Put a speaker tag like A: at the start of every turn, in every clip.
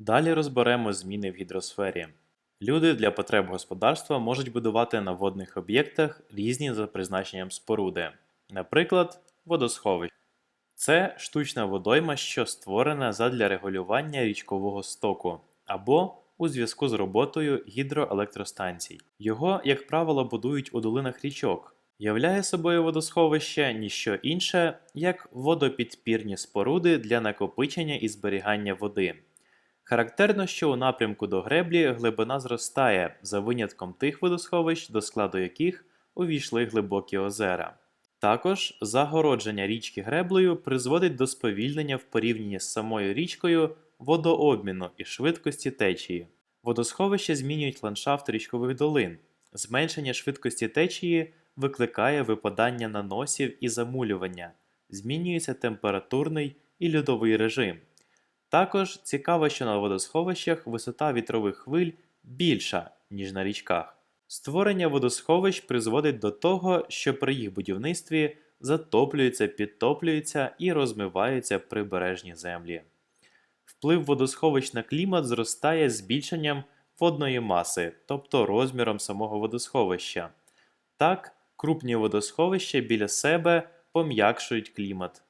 A: Далі розберемо зміни в гідросфері. Люди для потреб господарства можуть будувати на водних об'єктах різні за призначенням споруди, наприклад, водосховище. Це штучна водойма, що створена задля регулювання річкового стоку або у зв'язку з роботою гідроелектростанцій. Його, як правило, будують у долинах річок. Являє собою водосховище ніщо інше, як водопідпірні споруди для накопичення і зберігання води. Характерно, що у напрямку до греблі глибина зростає за винятком тих водосховищ, до складу яких увійшли глибокі озера. Також загородження річки греблею призводить до сповільнення в порівнянні з самою річкою водообміну і швидкості течії. Водосховища змінюють ландшафт річкових долин. Зменшення швидкості течії викликає випадання наносів і замулювання, змінюється температурний і льодовий режим. Також цікаво, що на водосховищах висота вітрових хвиль більша, ніж на річках. Створення водосховищ призводить до того, що при їх будівництві затоплюються, підтоплюються і розмиваються прибережні землі. Вплив водосховищ на клімат зростає збільшенням водної маси, тобто розміром самого водосховища. Так, крупні водосховища біля себе пом'якшують клімат,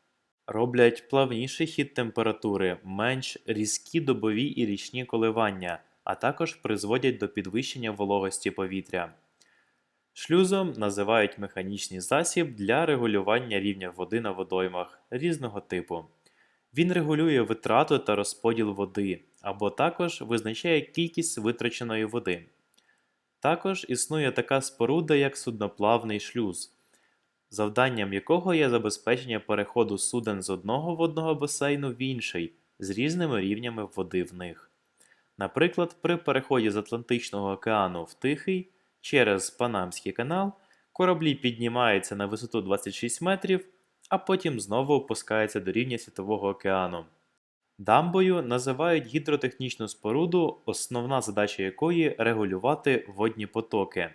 A: роблять плавніший хід температури, менш різкі добові і річні коливання, а також призводять до підвищення вологості повітря. Шлюзом називають механічний засіб для регулювання рівня води на водоймах різного типу. Він регулює витрату та розподіл води, або також визначає кількість витраченої води. Також існує така споруда, як судноплавний шлюз, завданням якого є забезпечення переходу суден з одного водного басейну в інший з різними рівнями води в них. Наприклад, при переході з Атлантичного океану в Тихий через Панамський канал кораблі піднімаються на висоту 26 метрів, а потім знову опускаються до рівня Світового океану. Дамбою називають гідротехнічну споруду, основна задача якої регулювати водні потоки.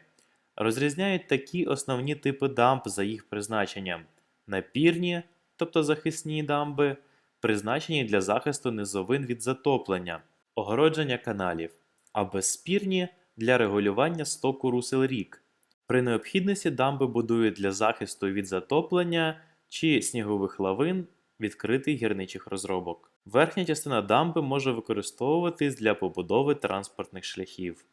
A: Розрізняють такі основні типи дамб за їх призначенням: напірні, тобто захисні дамби, призначені для захисту низовин від затоплення, огородження каналів, а безспірні для регулювання стоку русел рік. При необхідності дамби будують для захисту від затоплення чи снігових лавин відкритих гірничих розробок. Верхня частина дамби може використовуватись для побудови транспортних шляхів.